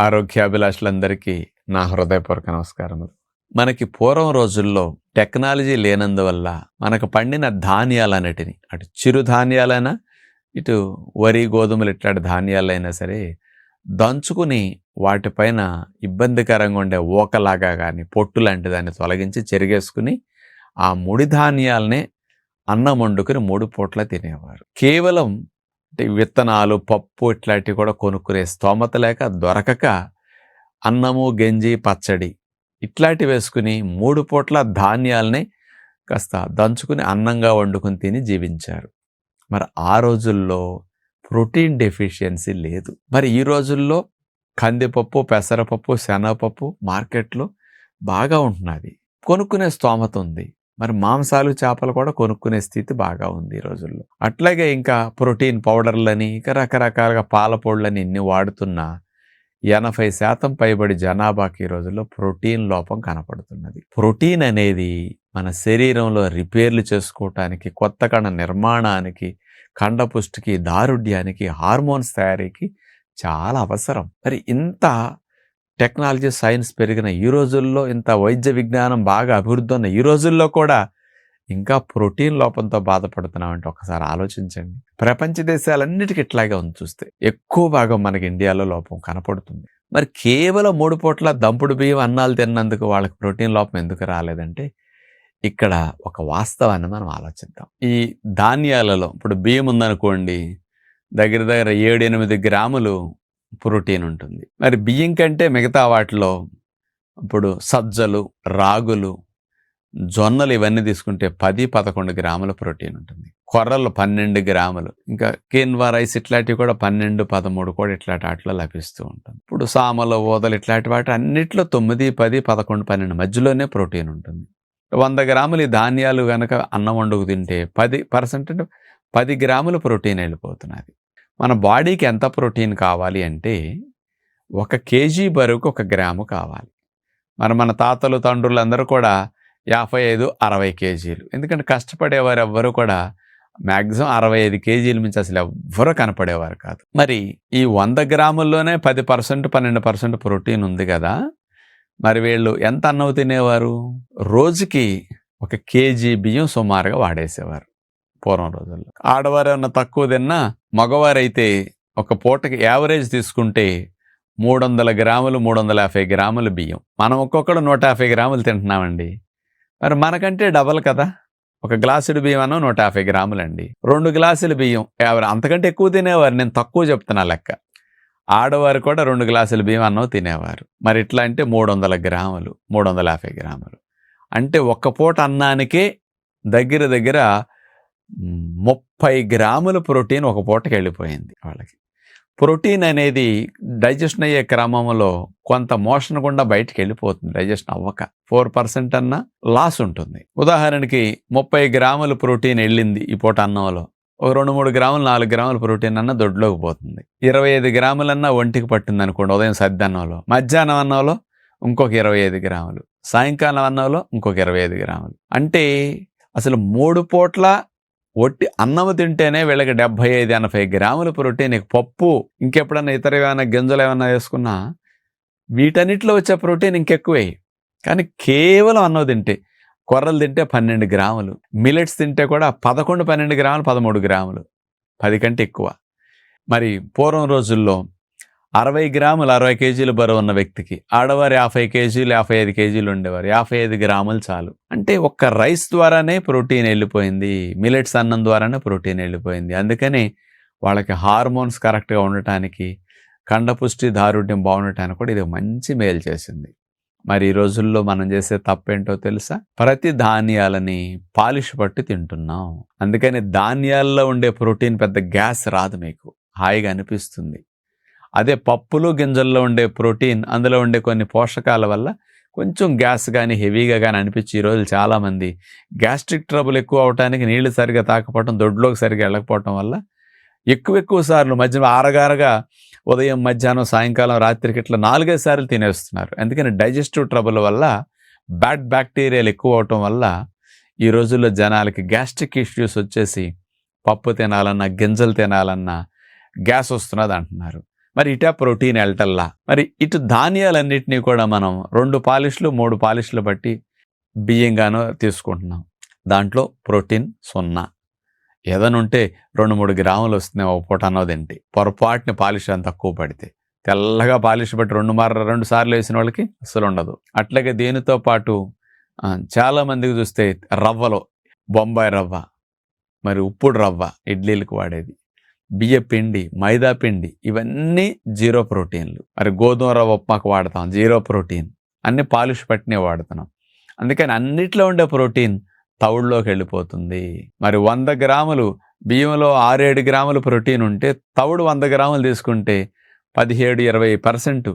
ఆరోగ్యాభిలాషులందరికీ నా హృదయపూర్వక నమస్కారములు. మనకి పూర్వం రోజుల్లో టెక్నాలజీ లేనందువల్ల మనకు పండిన ధాన్యాలన్నిటిని అటు చిరుధాన్యాలైనా ఇటు వరి గోధుమలు ఇట్లాంటి ధాన్యాలైనా సరే దంచుకుని వాటిపైన ఇబ్బందికరంగా ఉండే ఓకలాగా కానీ పొట్టు లాంటి దాన్ని తొలగించి చెరిగేసుకుని ఆ ముడి ధాన్యాలనే అన్నం వండుకుని మూడు పూట్ల తినేవారు. కేవలం విత్తనాలు పప్పు ఇట్లాంటివి కూడా కొనుక్కునే స్తోమత లేక దొరకక అన్నము గంజి పచ్చడి ఇట్లాంటివి వేసుకుని మూడు పూట్ల ధాన్యాలని కాస్త దంచుకుని అన్నంగా వండుకుని తిని జీవించారు. మరి ఆ రోజుల్లో ప్రోటీన్ డెఫిషియన్సీ లేదు. మరి ఈ రోజుల్లో కందిపప్పు పెసరపప్పు శనగపప్పు మార్కెట్లో బాగా ఉంటున్నది. కొనుక్కునే స్తోమత ఉంది. మరి మాంసాలు చేపలు కూడా కొనుక్కునే స్థితి బాగా ఉంది ఈ రోజుల్లో. అట్లాగే ఇంకా ప్రోటీన్ పౌడర్లని ఇంకా రకరకాలుగా పాల ఇన్ని వాడుతున్నా ఎనభై శాతం పైబడి జనాభాకి ఈ రోజుల్లో ప్రోటీన్ లోపం కనపడుతున్నది. ప్రోటీన్ అనేది మన శరీరంలో రిపేర్లు చేసుకోవటానికి కొత్త కణ నిర్మాణానికి కండపుష్టికి దారుఢ్యానికి హార్మోన్స్ తయారీకి చాలా అవసరం. మరి ఇంత టెక్నాలజీ సైన్స్ పెరిగిన ఈ రోజుల్లో ఇంత వైద్య విజ్ఞానం బాగా అభివృద్ధి ఉన్న ఈ రోజుల్లో కూడా ఇంకా ప్రోటీన్ లోపంతో బాధపడుతున్నామంటే ఒకసారి ఆలోచించండి. ప్రపంచ దేశాలన్నిటికీ ఇట్లాగే ఉంది చూస్తే. ఎక్కువ భాగం మనకి ఇండియాలో లోపం కనపడుతుంది. మరి కేవలం మూడు పూట్ల దంపుడు బియ్యం అన్నాలు తిన్నందుకు వాళ్ళకి ప్రోటీన్ లోపం ఎందుకు రాలేదంటే ఇక్కడ ఒక వాస్తవాన్ని మనం ఆలోచిద్దాం. ఈ ధాన్యాలలో ఇప్పుడు బియ్యం ఉందనుకోండి దగ్గర దగ్గర ఏడు ఎనిమిది గ్రాములు ప్రోటీన్ ఉంటుంది. మరి బియ్యం కంటే మిగతా వాటిలో ఇప్పుడు సజ్జలు రాగులు జొన్నలు ఇవన్నీ తీసుకుంటే పది పదకొండు గ్రాముల ప్రోటీన్ ఉంటుంది. కొర్రలు పన్నెండు గ్రాములు. ఇంకా కిన్వా రైస్ ఇట్లాంటివి కూడా పన్నెండు పదమూడు కూడా ఇట్లాంటి వాటిలో లభిస్తూ ఉంటుంది. ఇప్పుడు సామలు ఓదలు ఇట్లాంటి వాటి అన్నిట్లో తొమ్మిది పది పదకొండు పన్నెండు మధ్యలోనే ప్రోటీన్ ఉంటుంది. వంద గ్రాములు ఈ ధాన్యాలు కనుక అన్నం వండుకు తింటే పది పర్సెంట్ అంటే పది గ్రాములు ప్రోటీన్ వెళ్ళిపోతున్నది. మన బాడీకి ఎంత ప్రోటీన్ కావాలి అంటే ఒక కేజీ బరువుకు ఒక గ్రాము కావాలి. మరి మన తాతలు తండ్రులు అందరూ కూడా యాభై ఐదు అరవై కేజీలు. ఎందుకంటే కష్టపడేవారు ఎవ్వరూ కూడా మ్యాక్సిమం అరవై ఐదు కేజీల నుంచి అసలు ఎవ్వరూ కనపడేవారు కాదు. మరి ఈ వంద గ్రాముల్లోనే పది పర్సెంట్ పన్నెండు పర్సెంట్ ప్రోటీన్ ఉంది కదా. మరి వీళ్ళు ఎంత అన్నం తినేవారు? రోజుకి ఒక కేజీ బియ్యం సుమారుగా వాడేసేవారు. పూర్వం రోజుల్లో. ఆడవారు ఏమన్నా తక్కువ తిన్నా మగవారైతే ఒక పూటకి యావరేజ్ తీసుకుంటే మూడు వందల గ్రాములు మూడు వందల యాభై గ్రాములు బియ్యం. మనం ఒక్కొక్కడు నూట యాభై గ్రాములు తింటున్నామండి. మరి మనకంటే డబల్ కదా. ఒక గ్లాసుడు బియ్యం అన్న నూట యాభై గ్రాములండి. రెండు గ్లాసులు బియ్యం యాభై అంతకంటే ఎక్కువ తినేవారు. నేను తక్కువ చెప్తున్నా లెక్క. ఆడవారు కూడా రెండు గ్లాసులు బియ్యం అన్నం తినేవారు. మరి ఇట్లా అంటే మూడు వందల గ్రాములు మూడు వందల యాభై గ్రాములు. అంటే ఒక్క పూట అన్నానికే దగ్గర దగ్గర ముప్పై గ్రాముల ప్రోటీన్ ఒక పూటకి వెళ్ళిపోయింది వాళ్ళకి. ప్రోటీన్ అనేది డైజెషన్ అయ్యే క్రమంలో కొంత మోషన్ గుండా బయటికి వెళ్ళిపోతుంది డైజెషన్ అవ్వక. ఫోర్ పర్సెంట్ అన్న లాస్ ఉంటుంది. ఉదాహరణకి ముప్పై గ్రాముల ప్రోటీన్ వెళ్ళింది ఈ పూట అన్నంలో. ఒక రెండు మూడు గ్రాములు నాలుగు గ్రాముల ప్రోటీన్ అన్న దొడ్లోకి పోతుంది. ఇరవై ఐదు గ్రాములన్నా ఒంటికి పట్టింది అనుకోండి ఉదయం సద్దన్నంలో మధ్యాహ్నం అన్నంలో ఇంకొక ఇరవై ఐదు గ్రాములు. సాయంకాలం అన్నంలో ఇంకొక ఇరవై ఐదు గ్రాములు. అంటే అసలు మూడు పూట్ల ఒట్టి అన్నం తింటేనే వీళ్ళకి డెబ్బై ఐదు ఎనభై గ్రాముల ప్రోటీన్ పప్పు ఇంకెప్పుడన్నా ఇతర ఏమైనా గింజలు ఏమైనా వేసుకున్నా వీటన్నిటిలో వచ్చే ప్రోటీన్ ఇంకెక్కువే. కానీ కేవలం అన్నం తింటే కొర్రలు తింటే పన్నెండు గ్రాములు మిలెట్స్ తింటే కూడా పదకొండు పన్నెండు గ్రాములు పదమూడు గ్రాములు పది కంటే ఎక్కువ. మరి పూర్వం రోజుల్లో అరవై గ్రాములు అరవై కేజీలు బరువు ఉన్న వ్యక్తికి ఆడవారు యాభై కేజీలు యాభై ఐదు కేజీలు ఉండేవారు. యాభై ఐదు గ్రాములు చాలు. అంటే ఒక్క రైస్ ద్వారానే ప్రోటీన్ వెళ్ళిపోయింది. మిలెట్స్ అన్నం ద్వారానే ప్రోటీన్ వెళ్ళిపోయింది. అందుకని వాళ్ళకి హార్మోన్స్ కరెక్ట్గా ఉండటానికి కండపుష్టి దారుఢ్యం బాగుండటానికి కూడా ఇది మంచి మేలు చేసింది. మరి ఈ రోజుల్లో మనం చేసే తప్పేంటో తెలుసా? ప్రతి ధాన్యాలని పాలిష్ పట్టి తింటున్నాం. అందుకని ధాన్యాల్లో ఉండే ప్రోటీన్ పెద్ద గ్యాస్ రాదు మీకు. హాయిగా అనిపిస్తుంది. అదే పప్పులు గింజల్లో ఉండే ప్రోటీన్ అందులో ఉండే కొన్ని పోషకాల వల్ల కొంచెం గ్యాస్ కానీ హెవీగా కానీ అనిపించి ఈరోజు చాలామంది గ్యాస్ట్రిక్ ట్రబుల్ ఎక్కువ అవడానికి నీళ్ళు సరిగా తాకపోవటం దొడ్లోకి సరిగా వెళ్ళకపోవటం వల్ల ఎక్కువ ఎక్కువ సార్లు మధ్య ఆరగారగా ఉదయం మధ్యాహ్నం సాయంకాలం రాత్రికి ఇట్లా నాలుగైదు సార్లు తినేస్తున్నారు. అందుకని డైజెస్టివ్ ట్రబుల్ వల్ల బ్యాడ్ బ్యాక్టీరియాలు ఎక్కువ అవటం వల్ల ఈ రోజుల్లో జనాలకి గ్యాస్ట్రిక్ ఇష్యూస్ వచ్చేసి పప్పు తినాలన్నా గింజలు తినాలన్నా గ్యాస్ వస్తున్నది అంటున్నారు. మరి ఇటా ప్రోటీన్ వెళ్ళటల్లా మరి ఇటు ధాన్యాలన్నింటినీ కూడా మనం రెండు పాలిష్లు మూడు పాలిష్లు బట్టి బియ్యంగానో తీసుకుంటున్నాం. దాంట్లో ప్రోటీన్ సున్నా. ఏదైనా ఉంటే రెండు మూడు గ్రాములు వస్తున్నాయి ఒక పూట అన్నోదేంటి పొరపాటుని పాలిష్ అని తక్కువ పడితే. తెల్లగా పాలిష్ బట్టి రెండు మార రెండు సార్లు వేసిన వాళ్ళకి అసలు ఉండదు. అట్లాగే దీనితో పాటు చాలామందికి చాలా మందికి చూస్తే రవ్వలో బొంబాయి రవ్వ మరి ఉప్పుడు రవ్వ ఇడ్లీలకు వాడేది. బియ్య పిండి మైదా పిండి ఇవన్నీ జీరో ప్రోటీన్లు. మరి గోధుమ రవ్వ ఉప్మాకు వాడతాం జీరో ప్రోటీన్. అన్ని పాలిష్ పట్టినే వాడుతున్నాం. అందుకని అన్నిట్లో ఉండే ప్రోటీన్ తవుడులోకి వెళ్ళిపోతుంది. మరి వంద గ్రాములు బియ్యంలో ఆరేడు గ్రాములు ప్రోటీన్ ఉంటే తవుడు వంద గ్రాములు తీసుకుంటే పదిహేడు ఇరవై పర్సెంట్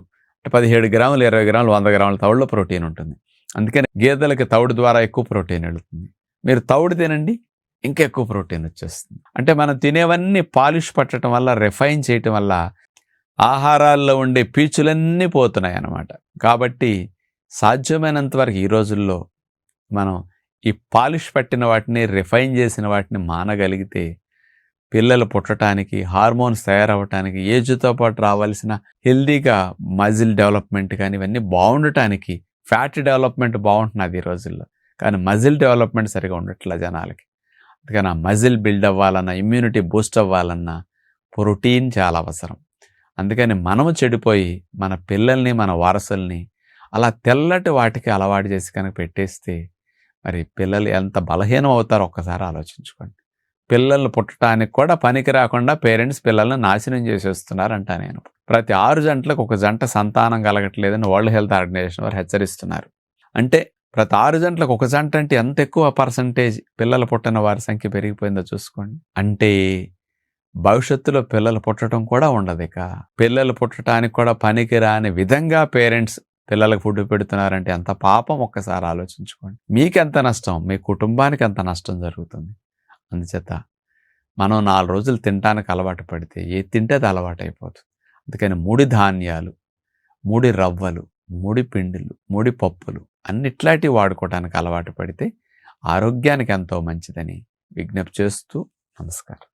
పదిహేడు గ్రాములు ఇరవై గ్రాములు వంద గ్రాముల తవుడులో ప్రోటీన్ ఉంటుంది. అందుకని గేదెలకి తవుడు ద్వారా ఎక్కువ ప్రోటీన్ వెళుతుంది. మీరు తవుడు తినండి ఇంకా ఎక్కువ ప్రోటీన్ వచ్చేస్తుంది. అంటే మనం తినేవన్నీ పాలిష్ పట్టడం వల్ల రిఫైన్ చేయటం వల్ల ఆహారాల్లో ఉండే పీచులన్నీ పోతున్నాయి అన్నమాట కాబట్టి సాధ్యమైనంత వరకు ఈ రోజుల్లో మనం ఈ పాలిష్ పట్టిన వాటిని రిఫైన్ చేసిన వాటిని మానగలిగితే పిల్లలు పుట్టడానికి హార్మోన్స్ తయారవటానికి ఏజ్తో పాటు రావాల్సిన హెల్దీగా మజిల్ డెవలప్మెంట్ కానీ ఇవన్నీ బాగుండటానికి ఫ్యాట్ డెవలప్మెంట్ బాగుంటున్నది ఈ రోజుల్లో. కానీ మజిల్ డెవలప్మెంట్ సరిగా ఉండట్లే జనాలకి. అందుకని ఆ మజిల్ బిల్డ్ అవ్వాలన్నా ఇమ్యూనిటీ బూస్ట్ అవ్వాలన్నా ప్రోటీన్ చాలా అవసరం. అందుకని మనము చెడిపోయి మన పిల్లల్ని మన వారసుల్ని అలా తెల్లటి వాటికి అలవాటు చేసి కనుక పెట్టేస్తే మరి పిల్లలు ఎంత బలహీనం అవుతారో ఒక్కసారి ఆలోచించుకోండి. పిల్లలు పుట్టడానికి కూడా పనికి రాకుండా పేరెంట్స్ పిల్లల్ని నాశనం చేసేస్తున్నారు అంటా నేను. ప్రతి ఆరు జంటలకు ఒక జంట సంతానం కలగట్లేదని వరల్డ్ హెల్త్ ఆర్గనైజేషన్ వారు హెచ్చరిస్తున్నారు. అంటే ప్రతి ఆరు జంటలకు ఒక జంట అంటే ఎంత ఎక్కువ పర్సంటేజ్ పిల్లలు పుట్టిన వారి సంఖ్య పెరిగిపోయిందో చూసుకోండి. అంటే భవిష్యత్తులో పిల్లలు పుట్టడం కూడా ఉండదు ఇక. పిల్లలు పుట్టడానికి కూడా పనికిరాని విధంగా పేరెంట్స్ పిల్లలకు ఫుడ్ పెడుతున్నారంటే ఎంత పాపం ఒక్కసారి ఆలోచించుకోండి. మీకు ఎంత నష్టం? మీ కుటుంబానికి ఎంత నష్టం జరుగుతుంది? అందుచేత మనం నాలుగు రోజులు తినడానికి అలవాటు పడితే ఏ తింటే అది అలవాటు అయిపోతుంది అందుకని ముడి ధాన్యాలు ముడి రవ్వలు ముడి పిండిలు ముడి పప్పులు అన్నిట్లాంటివి వాడుకోవడానికి అలవాటు పడితే ఆరోగ్యానికి ఎంతో మంచిదని విజ్ఞప్తి చేస్తూ నమస్కారం.